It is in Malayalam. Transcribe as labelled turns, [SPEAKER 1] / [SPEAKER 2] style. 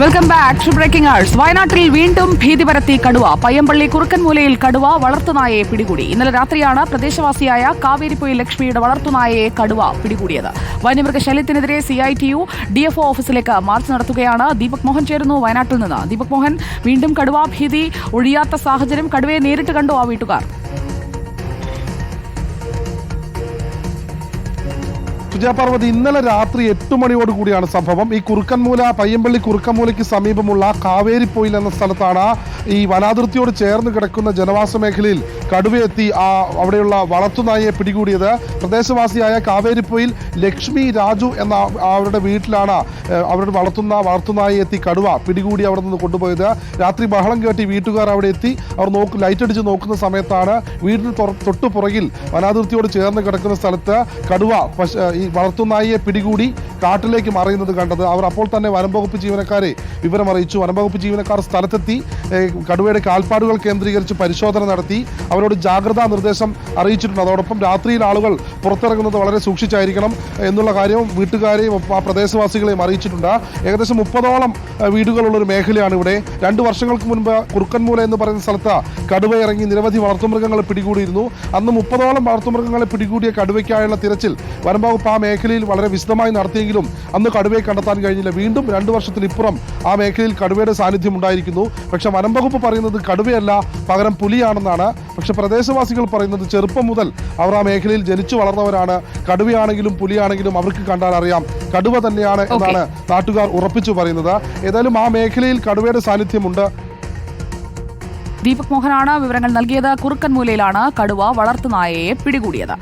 [SPEAKER 1] വെൽക്കം ബാക്ക് ടു ബ്രേക്കിംഗ് ആഴ്സ് വയനാട്ടിൽ വീണ്ടും ഭീതി പരത്തി കടുവ. പയ്യമ്പള്ളി കുറുക്കൻമൂലയിൽ കടുവ വളർത്തുനായയെ പിടികൂടി. ഇന്നലെ രാത്രിയാണ് പ്രദേശവാസിയായ കാവേരിപ്പൊയിൽ ലക്ഷ്മിയുടെ വളർത്തുനായയെ കടുവ പിടികൂടിയത്. വന്യമൃഗശല്യത്തിനെതിരെ C I T U D F ഓഫീസിലേക്ക് മാർച്ച് നടത്തുകയാണ് ദീപക് മോഹൻ ചേരുന്നു വയനാട്ടിൽ നിന്ന്. ദീപക് മോഹൻ വീണ്ടും കടുവ ഭീതി ഒഴിയാത്ത സാഹചര്യം കടുവയെ നേരിട്ട് കണ്ടു ആ വീട്ടുകാർ.
[SPEAKER 2] സുജയപാർവതി ഇന്നലെ രാത്രി എട്ട് മണിയോട് കൂടിയാണ് സംഭവം. ഈ കുറുക്കൻമൂല പയ്യമ്പള്ളി കുറുക്കൻമൂലയ്ക്ക് സമീപമുള്ള കാവേരിപ്പോയിൽ എന്ന സ്ഥലത്താണ് ഈ വനാതിർത്തിയോട് ചേർന്ന് കിടക്കുന്ന ജനവാസ മേഖലയിൽ കടുവയെത്തി ആ അവിടെയുള്ള വളർത്തുനായെ പിടികൂടിയത്. പ്രദേശവാസിയായ കാവേരിപ്പോയിൽ ലക്ഷ്മി രാജു എന്ന അവരുടെ വീട്ടിലാണ് അവരുടെ വളർത്തുന്ന വളർത്തുനായെ എത്തി കടുവ പിടികൂടി അവിടെ നിന്ന് കൊണ്ടുപോയത്. രാത്രി ബഹളം കേട്ടി വീട്ടുകാർ അവിടെ എത്തി. അവർ നോക്ക് ലൈറ്റ് അടിച്ച് നോക്കുന്ന സമയത്താണ് വീടിന് തൊട്ടു പുറകിൽ വനാതിർത്തിയോട് ചേർന്ന് കിടക്കുന്ന സ്ഥലത്ത് കടുവ ഈ വളർത്തുനായിയെ പിടികൂടി കാട്ടിലേക്ക് മറയുന്നത് കണ്ടത് അവർ അപ്പോൾ തന്നെ വനംവകുപ്പ് ജീവനക്കാരെ വിവരമറിയിച്ചു വനംവകുപ്പ് ജീവനക്കാർ സ്ഥലത്തെത്തി കടുവയുടെ കാൽപ്പാടുകൾ കേന്ദ്രീകരിച്ച് പരിശോധന നടത്തി. അവരോട് ജാഗ്രതാ നിർദ്ദേശം അറിയിച്ചിട്ടുണ്ട്. അതോടൊപ്പം രാത്രിയിൽ ആളുകൾ പുറത്തിറങ്ങുന്നത് വളരെ സൂക്ഷിച്ചായിരിക്കണം എന്നുള്ള കാര്യവും വീട്ടുകാരെയും ആ പ്രദേശവാസികളെയും അറിയിച്ചിട്ടുണ്ട്. ഏകദേശം മുപ്പതോളം വീടുകളുള്ള ഒരു മേഖലയാണ് ഇവിടെ. രണ്ട് വർഷങ്ങൾക്ക് മുൻപ് കുറുക്കൻമൂല എന്ന് പറയുന്ന സ്ഥലത്ത് കടുവ ഇറങ്ങി നിരവധി വളർത്തുമൃഗങ്ങളെ പിടികൂടിയിരുന്നു. അന്ന് മുപ്പതോളം വളർത്തുമൃഗങ്ങളെ പിടികൂടിയ കടുവയ്ക്കായുള്ള തിരച്ചിൽ വനംവകുപ്പ് ആ മേഖലയിൽ വളരെ വിശദമായി നടത്തിയെങ്കിലും അന്ന് കടുവയെ കണ്ടെത്താൻ കഴിഞ്ഞില്ല. വീണ്ടും രണ്ടു വർഷത്തിനിപ്പുറം ആ മേഖലയിൽ കടുവയുടെ സാന്നിധ്യം ഉണ്ടായിരിക്കുന്നു. പക്ഷെ വനംവകുപ്പ് പറയുന്നത് കടുവയല്ല പകരം പുലിയാണെന്നാണ്. പക്ഷെ പ്രദേശവാസികൾ പറയുന്നത് ചെറുപ്പം മുതൽ അവർ ആ മേഖലയിൽ ജനിച്ചു വളർന്നവരാണ്. കടുവയാണെങ്കിലും പുലിയാണെങ്കിലും അവർക്ക് കണ്ടാൽ അറിയാം. കടുവ തന്നെയാണ് എന്നാണ് നാട്ടുകാർ ഉറപ്പിച്ചു പറയുന്നത്. ഏതായാലും ആ മേഖലയിൽ കടുവയുടെ സാന്നിധ്യമുണ്ട്.
[SPEAKER 1] ദീപക് മോഹനാണ് വിവരങ്ങൾ നൽകിയത്. കുറുക്കൻമൂലയിലാണ് കടുവ വളർത്തുനായയെ പിടികൂടിയത്.